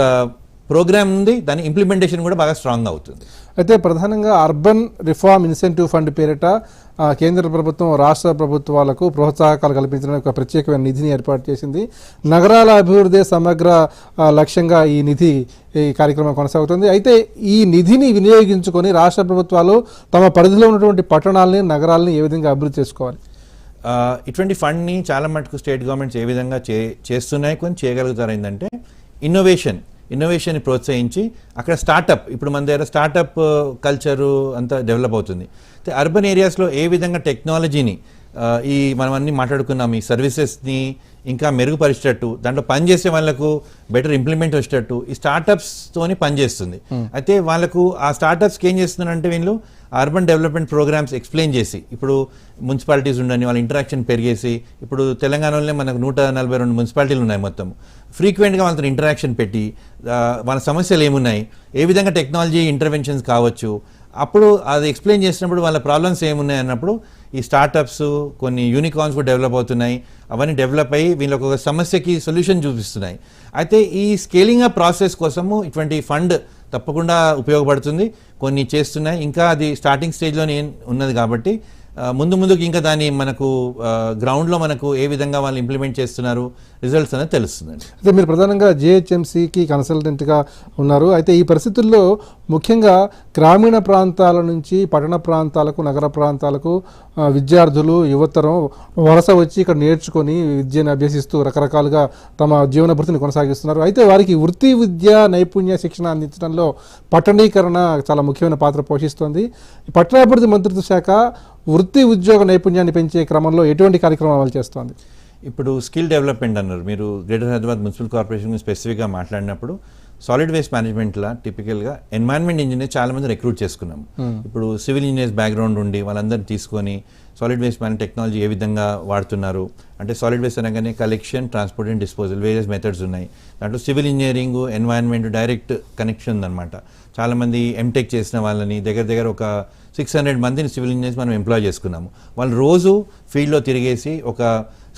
ప్రోగ్రామ్ ఉంది దాని ఇంప్లిమెంటేషన్ కూడా బాగా స్ట్రాంగ్ అవుతుంది. అయితే ప్రధానంగా అర్బన్ రిఫార్మ్ ఇన్సెంటివ్ ఫండ్ పేరిట కేంద్ర ప్రభుత్వం రాష్ట్ర ప్రభుత్వాలకు ప్రోత్సాహకాలు కల్పించడానికి ఒక ప్రత్యేకమైన నిధిని ఏర్పాటు చేసింది. నగరాల అభివృద్ధి సమగ్ర లక్ష్యంగా ఈ నిధి ఈ కార్యక్రమం కొనసాగుతుంది. అయితే ఈ నిధిని వినియోగించుకొని రాష్ట్ర ప్రభుత్వాలు తమ పరిధిలో ఉన్నటువంటి పట్టణాలని నగరాలని ఏ విధంగా అభివృద్ధి చేసుకోవాలి? ఇటువంటి ఫండ్ని చాలా మటుకు స్టేట్ గవర్నమెంట్స్ ఏ విధంగా చే చేస్తున్నాయి కొన్ని చేయగలుగుతారు. ఏంటంటే ఇన్నోవేషన్ ఇన్నోవేషన్ని ప్రోత్సహించి అక్కడ స్టార్టప్ ఇప్పుడు మన దగ్గర స్టార్టప్ కల్చరు uh, అంతా డెవలప్ అవుతుంది. అయితే అర్బన్ ఏరియాస్లో ఏ విధంగా టెక్నాలజీని ఈ మనం అన్ని మాట్లాడుకున్నాం ఈ సర్వీసెస్ని ఇంకా మెరుగుపరిచేటట్టు దాంట్లో పనిచేసే వాళ్ళకు బెటర్ ఇంప్లిమెంట్ వచ్చేటట్టు ఈ స్టార్టప్స్తోని పనిచేస్తుంది. అయితే వాళ్ళకు ఆ స్టార్టప్స్కి ఏం చేస్తున్నారంటే వీళ్ళు అర్బన్ డెవలప్మెంట్ ప్రోగ్రామ్స్ ఎక్స్ప్లెయిన్ చేసి ఇప్పుడు మున్సిపాలిటీస్ ఉండని వాళ్ళ ఇంటరాక్షన్ పెరిగేసి ఇప్పుడు తెలంగాణలోనే మనకు నూట నలభై రెండు మున్సిపాలిటీలు ఉన్నాయి మొత్తం. ఫ్రీక్వెంట్గా వాళ్ళతో ఇంటరాక్షన్ పెట్టి వాళ్ళ సమస్యలు ఏమున్నాయి ఏ విధంగా టెక్నాలజీ ఇంటర్వెన్షన్స్ కావచ్చు అప్పుడు అది ఎక్స్ప్లెయిన్ చేసినప్పుడు వాళ్ళ ప్రాబ్లమ్స్ ఏమున్నాయి అన్నప్పుడు ఈ స్టార్టప్స్ కొన్ని యూనికార్న్స్ కూడా డెవలప్ అవుతున్నాయి. అవన్నీ డెవలప్ అయ్యి వీళ్ళకి ఒక సమస్యకి సొల్యూషన్ చూపిస్తున్నాయి. అయితే ఈ స్కేలింగ్ అప్ ప్రాసెస్ కోసము ఇటువంటి ఫండ్ తప్పకుండా ఉపయోగపడుతుంది. కొన్ని చేస్తున్నాయి. ఇంకా అది స్టార్టింగ్ స్టేజ్లోనే ఉన్నది కాబట్టి ముందు ముందుకు ఇంకా దాన్ని మనకు గ్రౌండ్లో మనకు ఏ విధంగా వాళ్ళు ఇంప్లిమెంట్ చేస్తున్నారు రిజల్ట్స్ అనేది తెలుస్తుందండి. అయితే మీరు ప్రధానంగా జిహెచ్ఎంసీకి కన్సల్టెంట్గా ఉన్నారు. అయితే ఈ పరిస్థితుల్లో ముఖ్యంగా గ్రామీణ ప్రాంతాల నుంచి పట్టణ ప్రాంతాలకు నగర ప్రాంతాలకు విద్యార్థులు యువతరం వలస వచ్చి ఇక్కడ నేర్చుకొని విద్యను అభ్యసిస్తూ రకరకాలుగా తమ జీవన భృతిని కొనసాగిస్తున్నారు. అయితే వారికి వృత్తి విద్య నైపుణ్య శిక్షణ అందించడంలో పట్టణీకరణ చాలా ముఖ్యమైన పాత్ర పోషిస్తుంది. పట్టణాభివృద్ధి మంత్రిత్వ శాఖ వృత్తి ఉద్యోగ నైపుణ్యాన్ని పెంచే క్రమంలో ఎటువంటి కార్యక్రమాలు అమలు చేస్తోంది? ఇప్పుడు స్కిల్ డెవలప్మెంట్ అన్నారు. మీరు గ్రేటర్ హైదరాబాద్ మున్సిపల్ కార్పొరేషన్ గురించి స్పెసిఫిక్గా మాట్లాడినప్పుడు సాలిడ్ వేస్ట్ మేనేజ్మెంట్లా టిపికల్గా ఎన్వైరన్మెంట్ ఇంజనీర్ చాలా మంది రిక్రూట్ చేసుకున్నాం. ఇప్పుడు సివిల్ ఇంజనీర్స్ బ్యాక్గ్రౌండ్ ఉండి వాళ్ళందరినీ తీసుకొని సాలిడ్ వేస్ట్ మేనేజ్ టెక్నాలజీ ఏ విధంగా వాడుతున్నారు? అంటే సాలిడ్ వేస్ట్ అనగానే collection transport and disposal various methods ఉన్నాయి. దాంట్లో civil engineering environment direct connection ఉందన్నమాట. చాలామంది ఎంటెక్ చేసిన వాళ్ళని దగ్గర దగ్గర ఒక సిక్స్ హండ్రెడ్ మందిని సివిల్ ఇంజనీర్స్ మనం ఎంప్లాయ్ చేసుకున్నాము. వాళ్ళు రోజు ఫీల్డ్లో తిరిగేసి ఒక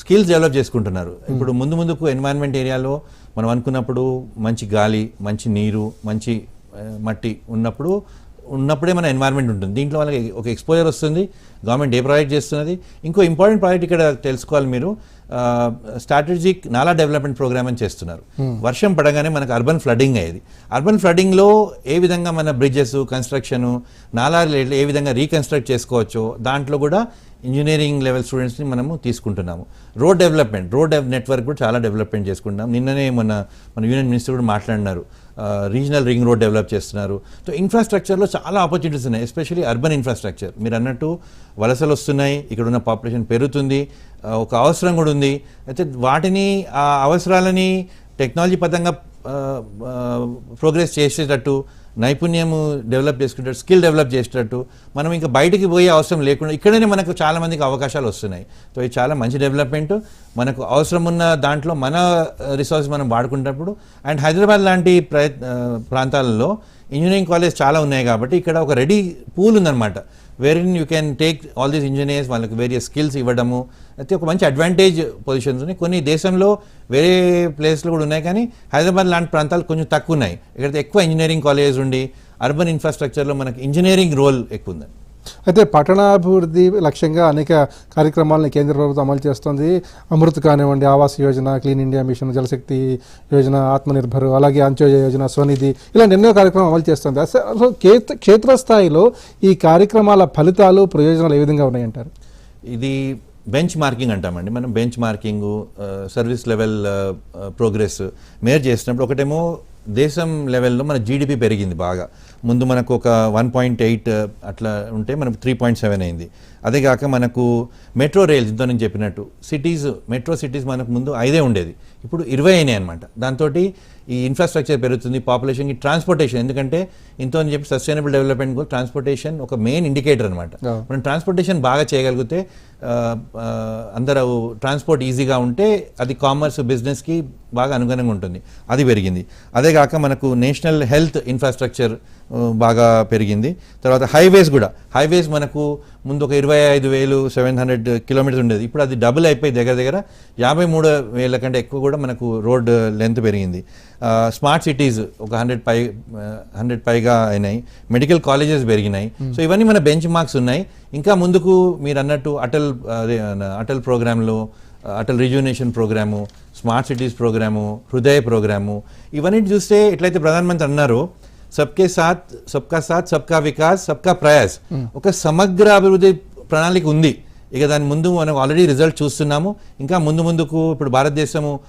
స్కిల్స్ డెవలప్ చేసుకుంటున్నారు. ఇప్పుడు ముందు ముందుకు ఎన్వైరన్మెంట్ ఏరియాలో మనం అనుకున్నప్పుడు మంచి గాలి మంచి నీరు మంచి మట్టి ఉన్నప్పుడు ఉన్నప్పుడే మన ఎన్వైరన్మెంట్ ఉంటుంది. దీంట్లో వాళ్ళకి ఒక ఎక్స్పోజర్ వస్తుంది గవర్నమెంట్ ఏ ప్రాజెక్ట్ చేస్తున్నది. ఇంకో ఇంపార్టెంట్ ప్రాజెక్ట్ ఇక్కడ తెలుసుకోవాలి మీరు. స్ట్రాటజిక్ నాలా డెవలప్మెంట్ ప్రోగ్రామ్ అని చేస్తున్నారు. వర్షం పడగానే మనకు అర్బన్ ఫ్లడింగ్ అయ్యేది. అర్బన్ ఫ్లడింగ్లో ఏ విధంగా మన బ్రిడ్జెస్ కన్స్ట్రక్షన్ నాలా ఏ విధంగా రీకన్స్ట్రక్ట్ చేసుకోవచ్చో దాంట్లో కూడా ఇంజనీరింగ్ లెవెల్ స్టూడెంట్స్ని మనము తీసుకుంటున్నాము. రోడ్ డెవలప్మెంట్ రోడ్ నెట్వర్క్ కూడా చాలా డెవలప్మెంట్ చేసుకుంటున్నాం. నిన్ననే మన మన యూనియన్ మినిస్టర్ కూడా మాట్లాడినారు. రీజనల్ రింగ్ రోడ్ డెవలప్ చేస్తున్నారు. సో ఇన్ఫ్రాస్ట్రక్చర్లో చాలా ఆపర్చునిటీస్ ఉన్నాయి ఎస్పెషల్లీ అర్బన్ ఇన్ఫ్రాస్ట్రక్చర్ మీరు అన్నట్టు వలసలు వస్తున్నాయి ఇక్కడ ఉన్న పాపులేషన్ పెరుగుతుంది ఒక అవసరం కూడా ఉంది. అయితే వాటిని ఆ అవసరాలని టెక్నాలజీ పరంగా ప్రోగ్రెస్ చేసేటట్టు నైపుణ్యము డెవలప్ చేసుకునేటట్టు స్కిల్ డెవలప్ చేసేటట్టు మనం ఇంకా బయటికి పోయే అవసరం లేకుండా ఇక్కడనే మనకు చాలామందికి అవకాశాలు వస్తున్నాయి. సో ఇది చాలా మంచి డెవలప్మెంట్ మనకు అవసరం ఉన్న దాంట్లో మన రిసోర్స్ మనం వాడుకునేటప్పుడు అండ్ హైదరాబాద్ లాంటి ప్రయత్ ప్రాంతాలలో ఇంజనీరింగ్ కాలేజ్ చాలా ఉన్నాయి కాబట్టి ఇక్కడ ఒక రెడీ పూల్ ఉందన్నమాట. Where in you can take all these engineers వాళ్ళకి వేరియస్ స్కిల్స్ ఇవ్వడము అయితే ఒక మంచి అడ్వాంటేజ్ పొజిషన్స్ ఉన్నాయి. కొన్ని దేశంలో వేరే ప్లేస్లు కూడా ఉన్నాయి కానీ హైదరాబాద్ లాంటి ప్రాంతాలు కొంచెం తక్కువ ఉన్నాయి. ఇక్కడ ఎక్కువ ఇంజనీరింగ్ కాలేజ్ ఉండి అర్బన్ ఇన్ఫ్రాస్ట్రక్చర్లో మనకి ఇంజనీరింగ్ రోల్ ఎక్కువ ఉందండి అయితే పట్టణాభివృద్ధి లక్ష్యంగా అనేక కార్యక్రమాలను కేంద్ర ప్రభుత్వం అమలు చేస్తుంది. అమృత్ కానివ్వండి Awas Yojana clean India mission Jalshakti Yojana Atmanirbhar అలాగే అంత్యోదయ యోజన స్వనిధి ఇలాంటి ఎన్నో కార్యక్రమాలు అమలు చేస్తుంది. అసలు అసలు క్షేత్రస్థాయిలో ఈ కార్యక్రమాల ఫలితాలు ప్రయోజనాలు ఏ విధంగా ఉన్నాయంటారు? ఇది బెంచ్ మార్కింగ్ అంటామండి. మనం benchmarking service level progress మేర్ చేసినప్పుడు ఒకటేమో దేశం లెవెల్లో మన జీడిపి పెరిగింది బాగా. ముందు మనకు ఒక వన్ పాయింట్ ఎయిట్ అట్లా ఉంటే మనకు త్రీ పాయింట్ సెవెన్ అయింది. అదే కాక మనకు మెట్రో రైల్స్ ఇంతో నేను చెప్పినట్టు సిటీస్ మెట్రో సిటీస్ మనకు ముందు ఐదే ఉండేది. ఇప్పుడు ఇరవై అయినాయి అనమాట దాంతో ఈ ఇన్ఫ్రాస్ట్రక్చర్ పెరుగుతుంది పాపులేషన్కి ట్రాన్స్పోర్టేషన్ ఎందుకంటే ఇంతో అని చెప్పి సస్టైనబుల్ డెవలప్మెంట్ కూడా ట్రాన్స్పోర్టేషన్ ఒక మెయిన్ ఇండికేటర్ అనమాట. మనం ట్రాన్స్పోర్టేషన్ బాగా చేయగలిగితే అందరూ ట్రాన్స్పోర్ట్ ఈజీగా ఉంటే అది కామర్స్ బిజినెస్కి బాగా అనుగుణంగా ఉంటుంది. అది పెరిగింది. అదే కాక మనకు నేషనల్ హెల్త్ ఇన్ఫ్రాస్ట్రక్చర్ బాగా పెరిగింది. తర్వాత హైవేస్ కూడా. హైవేస్ మనకు ముందు ఒక ఇరవై ఐదు వేలు సెవెన్ హండ్రెడ్ కిలోమీటర్స్ ఉండేది. ఇప్పుడు అది డబుల్ అయిపోయి దగ్గర దగ్గర యాభై మూడు వేల కంటే ఎక్కువ కూడా మనకు రోడ్ లెంత్ పెరిగింది. స్మార్ట్ సిటీస్ ఒక హండ్రెడ్ పై హండ్రెడ్ పైగా అయినాయి. మెడికల్ కాలేజెస్ పెరిగినాయి. సో ఇవన్నీ మన బెంచ్ మార్క్స్ ఉన్నాయి. ఇంకా ముందుకు మీరు అన్నట్టు అటల్ అటల్ ప్రోగ్రాంలో Atal rejuvenation programme smart cities programme Hriday programme ఇవన్నీ చూస్తే ఎట్లయితే ప్రధానమంత్రి అన్నారో సబ్కే సాత్ సబ్కా సాత్ సబ్కా వికాస్ సబ్కా ప్రయాస్. ఒక సమగ్ర అభివృద్ధి ప్రణాళిక ఉంది. ఇక దాని ముందు మనం ఆల్రెడీ రిజల్ట్ చూస్తున్నాము. ఇంకా ముందు ముందుకు ఇప్పుడు భారతదేశము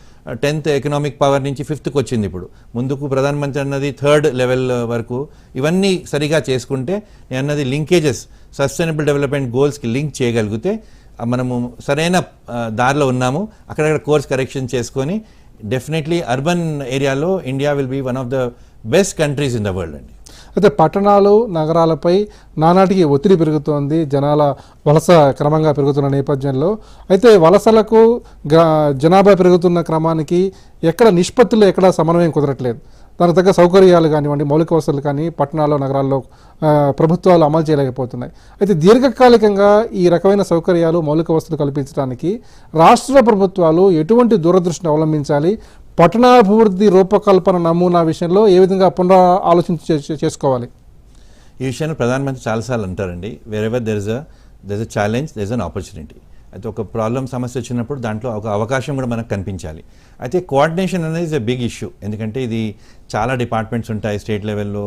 టెన్త్ ఎకనామిక్ పవర్ నుంచి ఫిఫ్త్కి వచ్చింది ఇప్పుడు. ముందుకు ప్రధానమంత్రి అన్నది థర్డ్ లెవెల్ uh, వరకు. ఇవన్నీ సరిగా చేసుకుంటే నేను అన్నది లింకేజెస్ సస్టైనబుల్ డెవలప్మెంట్ గోల్స్కి లింక్ చేయగలిగితే మనము సరైన దారిలో ఉన్నాము. అక్కడక్కడ కోర్స్ కరెక్షన్ చేసుకొని డెఫినెట్లీ అర్బన్ ఏరియాలో India will be one of the best countries in the world అండి. అయితే పట్టణాలు నగరాలపై నానాటికి ఒత్తిడి పెరుగుతోంది. జనాల వలస క్రమంగా పెరుగుతున్న నేపథ్యంలో అయితే వలసలకు జనాభా పెరుగుతున్న క్రమానికి ఎక్కడ నిష్పత్తిలో ఎక్కడ సమన్వయం కుదరట్లేదు. దానికి తగ్గ సౌకర్యాలు కానివ్వండి మౌలిక వసతులు కానీ పట్టణాల్లో నగరాల్లో ప్రభుత్వాలు అమలు చేయలేకపోతున్నాయి. అయితే దీర్ఘకాలికంగా ఈ రకమైన సౌకర్యాలు మౌలిక వసతులు కల్పించడానికి రాష్ట్ర ప్రభుత్వాలు ఎటువంటి దూరదృష్టిని అవలంబించాలి? పట్టణాభివృద్ధి రూపకల్పన నమూనా విషయంలో ఏ విధంగా పునరా ఆలోచించి చేసుకోవాలి? ఈ విషయాన్ని ప్రధానమంత్రి చాలాసార్లు అంటారండి. Wherever there is a there's a challenge there's an opportunity అయితే ఒక ప్రాబ్లం సమస్య వచ్చినప్పుడు దాంట్లో ఒక అవకాశం కూడా మనకు కనిపించాలి. అయితే కోఆర్డినేషన్ అనేది ఇస్ ఎ బిగ్ ఇష్యూ ఎందుకంటే ఇది చాలా డిపార్ట్మెంట్స్ ఉంటాయి. స్టేట్ లెవెల్లో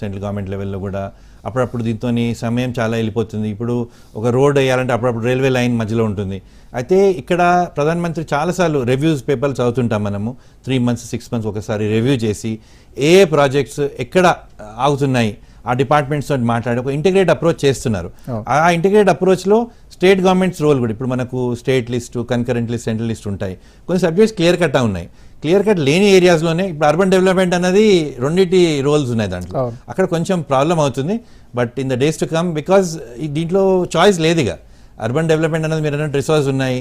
సెంట్రల్ గవర్నమెంట్ లెవెల్లో కూడా అప్పుడప్పుడు దీంతో సమయం చాలా వెళ్ళిపోతుంది. ఇప్పుడు ఒక రోడ్ వేయాలంటే అప్పుడప్పుడు రైల్వే లైన్ మధ్యలో ఉంటుంది. అయితే ఇక్కడ ప్రధానమంత్రి చాలాసార్లు రివ్యూస్ పేపర్లు చదువుతుంటాం మనము. త్రీ మంత్స్ సిక్స్ మంత్స్ ఒకసారి రివ్యూ చేసి ఏ ప్రాజెక్ట్స్ ఎక్కడ ఆగుతున్నాయి ఆ డిపార్ట్మెంట్స్ తోటి మాట్లాడి ఒక ఇంటిగ్రేట్ అప్రోచ్ చేస్తున్నారు. ఆ ఇంటిగ్రేట్ అప్రోచ్లో స్టేట్ గవర్నమెంట్స్ రోల్ కూడా ఇప్పుడు మనకు state list concurrent list central list ఉంటాయి. కొన్ని సబ్జెక్ట్స్ క్లియర్ కట్ ఉన్నాయి. క్లియర్ కట్ లేని ఏరియాస్లోనే ఇప్పుడు అర్బన్ డెవలప్మెంట్ అనేది రెండింటి రోల్స్ ఉన్నాయి దాంట్లో. అక్కడ కొంచెం ప్రాబ్లం అవుతుంది but in the days to come because దీంట్లో చాయిస్ లేదు ఇక అర్బన్ డెవలప్మెంట్ అనేది మీరు అన్నట్టు రిసోర్స్ ఉన్నాయి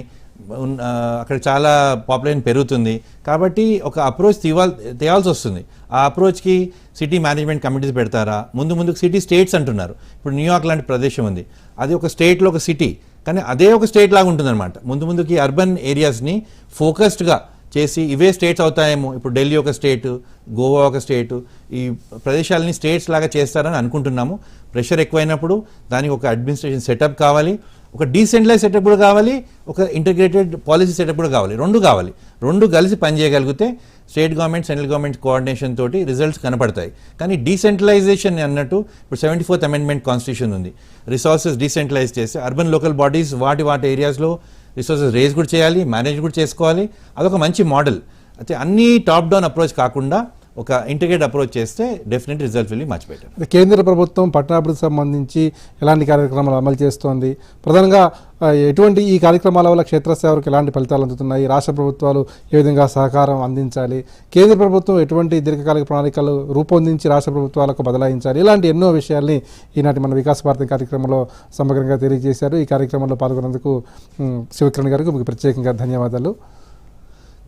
అక్కడ చాలా పాపులేషన్ పెరుగుతుంది. కాబట్టి ఒక అప్రోచ్ తీవాల్ తేవాల్సి వస్తుంది. ఆ అప్రోచ్కి సిటీ మేనేజ్మెంట్ కమిటీస్ పెడతారా? ముందు ముందుకు సిటీ స్టేట్స్ అంటున్నారు. ఇప్పుడు న్యూయార్క్ లాంటి ప్రదేశం ఉంది. అది ఒక స్టేట్లో ఒక సిటీ కానీ అదే ఒక స్టేట్ లాగా ఉంటుందన్నమాట. ముందు ముందుకి అర్బన్ ఏరియాస్ని ఫోకస్డ్గా చేసి ఇవే స్టేట్స్ అవుతాయేమో. ఇప్పుడు ఢిల్లీ ఒక స్టేటు గోవా ఒక స్టేటు ఈ ప్రదేశాలని స్టేట్స్ లాగా చేస్తారని అనుకుంటున్నాము. ప్రెషర్ ఎక్కువైనప్పుడు దానికి ఒక అడ్మినిస్ట్రేషన్ సెటప్ కావాలి ఒక డీసెంట్లైజ్ సెటప్ కూడా కావాలి ఒక ఇంటిగ్రేటెడ్ పాలసీ సెటప్ కూడా కావాలి. రెండు కావాలి. రెండు కలిసి పనిచేయగలిగితే state government central government coordination తోటి రిజల్ట్స్ కనపడతాయి. కానీ డీసెంట్రలైజేషన్ అన్నట్టు ఇప్పుడు సెవెంటీ ఫోర్త్ అమెండ్మెంట్ కాన్స్టిట్యూషన్ ఉంది. రిసోర్సెస్ డీసెంట్రలైజ్ చేస్తే అర్బన్ లోకల్ బాడీస్ వాటి వాటి ఏరియాస్లో రిసోర్సెస్ రేజ్ కూడా చేయాలి మేనేజ్ కూడా చేసుకోవాలి. అదొక మంచి మోడల్. అయితే అన్నీ టాప్ డౌన్ అప్రోచ్ కాకుండా ఒక ఇంటిగ్రేట్ అప్రోచ్ చేస్తే definite result will much better కేంద్ర ప్రభుత్వం పట్టణాభివృద్ధి సంబంధించి ఎలాంటి కార్యక్రమాలు అమలు చేస్తోంది? ప్రధానంగా ఎటువంటి ఈ కార్యక్రమాల వల్ల క్షేత్రస్థాయికి ఎలాంటి ఫలితాలు అందుతున్నాయి? రాష్ట్ర ప్రభుత్వాలు ఏ విధంగా సహకారం అందించాలి? కేంద్ర ప్రభుత్వం ఎటువంటి దీర్ఘకాలిక ప్రణాళికలు రూపొందించి రాష్ట్ర ప్రభుత్వాలకు బదలాయించాలి? ఇలాంటి ఎన్నో విషయాల్ని ఈనాటి మన వికాస భారతి కార్యక్రమంలో సమగ్రంగా తెలియజేశారు. ఈ కార్యక్రమంలో పాల్గొన్నందుకు శివకిరణ్ గారికి మీకు ప్రత్యేకంగా ధన్యవాదాలు.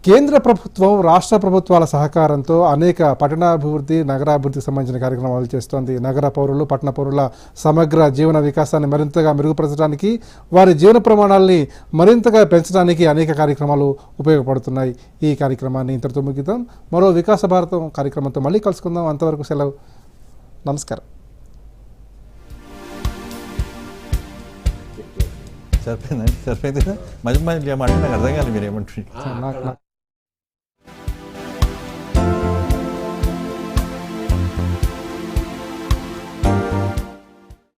కేంద్ర ప్రభుత్వం రాష్ట్ర ప్రభుత్వాల సహకారంతో అనేక పట్టణాభివృద్ధి నగరాభివృద్ధికి సంబంధించిన కార్యక్రమాలు చేస్తోంది. నగర పౌరులు పట్టణ పౌరుల సమగ్ర జీవన వికాసాన్ని మరింతగా మెరుగుపరచడానికి వారి జీవన ప్రమాణాలని మరింతగా పెంచడానికి అనేక కార్యక్రమాలు ఉపయోగపడుతున్నాయి. ఈ కార్యక్రమాన్ని ఇంతటితో ముగిద్దాం. మరో వికాస భారతం కార్యక్రమంతో మళ్ళీ కలుసుకుందాం. అంతవరకు సెలవు. నమస్కారం. సరిపోయిందండి సరిపోయింది? మధ్య మధ్య ఏమంటే నాకు అర్థం కాదు మీరు ఏమంటారు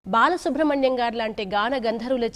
బాలసుబ్రహ్మణ్యం గారు లాంటి గాన గంధర్వుల